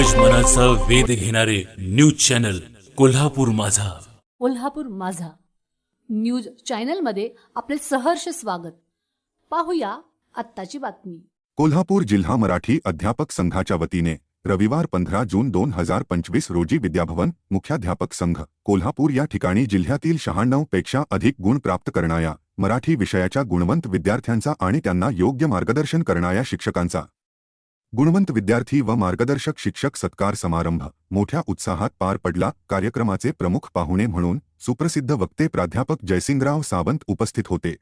कोकणाचा वेध घेणारे news channel Kolhapur माझा. कोल्हापूर माझा. न्यूज चॅनलमध्ये आपले सहर्ष स्वागत. पाहूया आत्ताची बातमी. कोल्हापूर जिल्हा मराठी अध्यापक संघाच्या वतीने रविवार पंधरा जून दोन हजार पंचवीस रोजी विद्याभवन मुख्याध्यापक संघ कोल्हापूर या ठिकाणी जिल्ह्यातील शहाण्णवपेक्षा अधिक गुण प्राप्त करणाऱ्या मराठी विषयाच्या गुणवंत विद्यार्थ्यांचा आणि त्यांना योग्य मार्गदर्शन करणाऱ्या शिक्षकांचा गुणवंत विद्यार्थी व मार्गदर्शक शिक्षक सत्कार समारंभ. मोठ्या उत्साहात पार पडला. कार्यक्रमाचे प्रमुख पाहुणे म्हणून सुप्रसिद्ध वक्ते प्राध्यापक जयसिंगराव सावंत उपस्थित होते.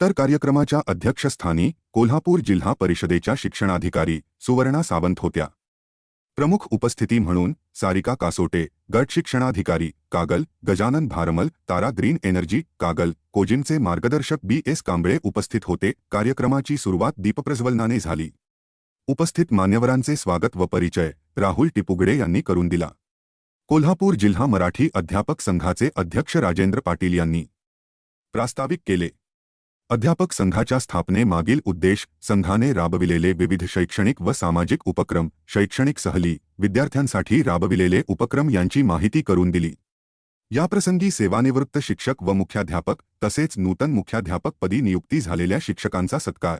तर कार्यक्रमाच्या अध्यक्षस्थानी कोल्हापूर जिल्हा परिषदेच्या शिक्षणाधिकारी सुवर्णा सावंत होत्या. प्रमुख उपस्थिती म्हणून सारिका कासोटे गट शिक्षणाधिकारी कागल गजानन भारमल तारा ग्रीन एनर्जी कागल कोजिनचे मार्गदर्शक बी एस कांबळे उपस्थित होते. कार्यक्रमाची सुरुवात दीपप्रज्वलनाने झाली. उपस्थित मान्यवरांचे स्वागत व परिचय राहुल टिपुगडे यांनी करून दिला. कोल्हापूर जिल्हा मराठी अध्यापक संघाचे अध्यक्ष राजेंद्र पाटील यांनी प्रास्ताविक केले. अध्यापक संघाच्या स्थापनेमागील उद्देश संघाने राबविलेले विविध शैक्षणिक व सामाजिक उपक्रम शैक्षणिक सहली विद्यार्थ्यांसाठी राबविलेले उपक्रम यांची माहिती करून दिली. याप्रसंगी सेवानिवृत्त शिक्षक व मुख्याध्यापक तसेच नूतन मुख्याध्यापकपदी नियुक्ती झालेल्या शिक्षकांचा सत्कार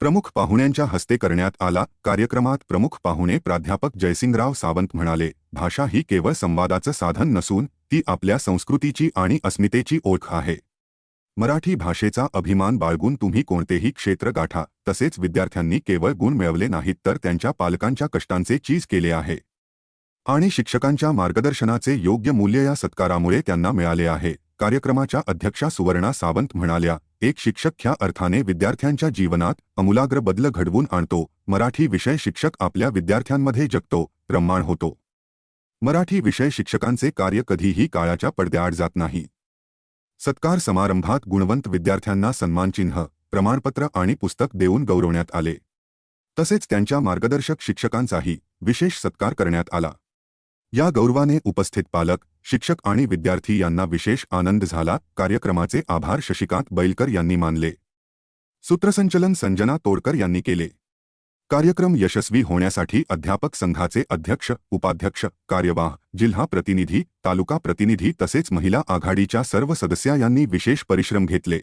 प्रमुख पाहुण्यांच्या हस्ते करण्यात आला. कार्यक्रमात प्रमुख पाहुणे प्राध्यापक जयसिंगराव सावंत म्हणाले भाषा ही केवळ संवादाचं साधन नसून ती आपल्या संस्कृतीची आणि अस्मितेची ओळख आहे. मराठी भाषेचा अभिमान बाळगून तुम्ही कोणतेही क्षेत्र गाठा. तसेच विद्यार्थ्यांनी केवळ गुण मिळवले नाहीत तर त्यांच्या पालकांच्या कष्टांचे चीज केले आहे. आणि शिक्षकांच्या मार्गदर्शनाचे योग्य मूल्य या सत्कारामुळे त्यांना मिळाले आहे. कार्यक्रमाच्या अध्यक्षा सुवर्णा सावंत म्हणाल्या एक शिक्षक ह्या अर्थाने विद्यार्थ्यांच्या जीवनात अमूलाग्र बदल घडवून आणतो. मराठी विषय शिक्षक आपल्या विद्यार्थ्यांमध्ये जगतो रम्माण होतो. मराठी विषय शिक्षकांचे कार्य कधीही काळाच्या पडद्याआड जात नाही. सत्कार समारंभात गुणवंत विद्यार्थ्यांना सन्मानचिन्ह प्रमाणपत्र आणि पुस्तक देऊन गौरवण्यात आले. तसेच त्यांच्या मार्गदर्शक शिक्षकांचाही विशेष सत्कार करण्यात आला. या गौरवाने उपस्थित पालक शिक्षक आणि विद्यार्थी यांना विशेष आनंद झाला. कार्यक्रमाचे आभार शशिकांत बैलकर यांनी मानले. सूत्रसंचलन संजना तोडकर यांनी केले. कार्यक्रम यशस्वी होण्यासाठी अध्यापक संघाचे अध्यक्ष उपाध्यक्ष कार्यवाह जिल्हा प्रतिनिधी तालुका प्रतिनिधी तसेच महिला आघाडीच्या सर्व सदस्या यांनी विशेष परिश्रम घेतले.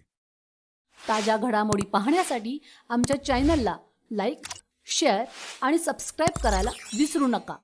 ताज्या घडामोडी पाहण्यासाठी आमच्या चॅनलला लाईक शेअर आणि सबस्क्राईब करायला विसरू नका.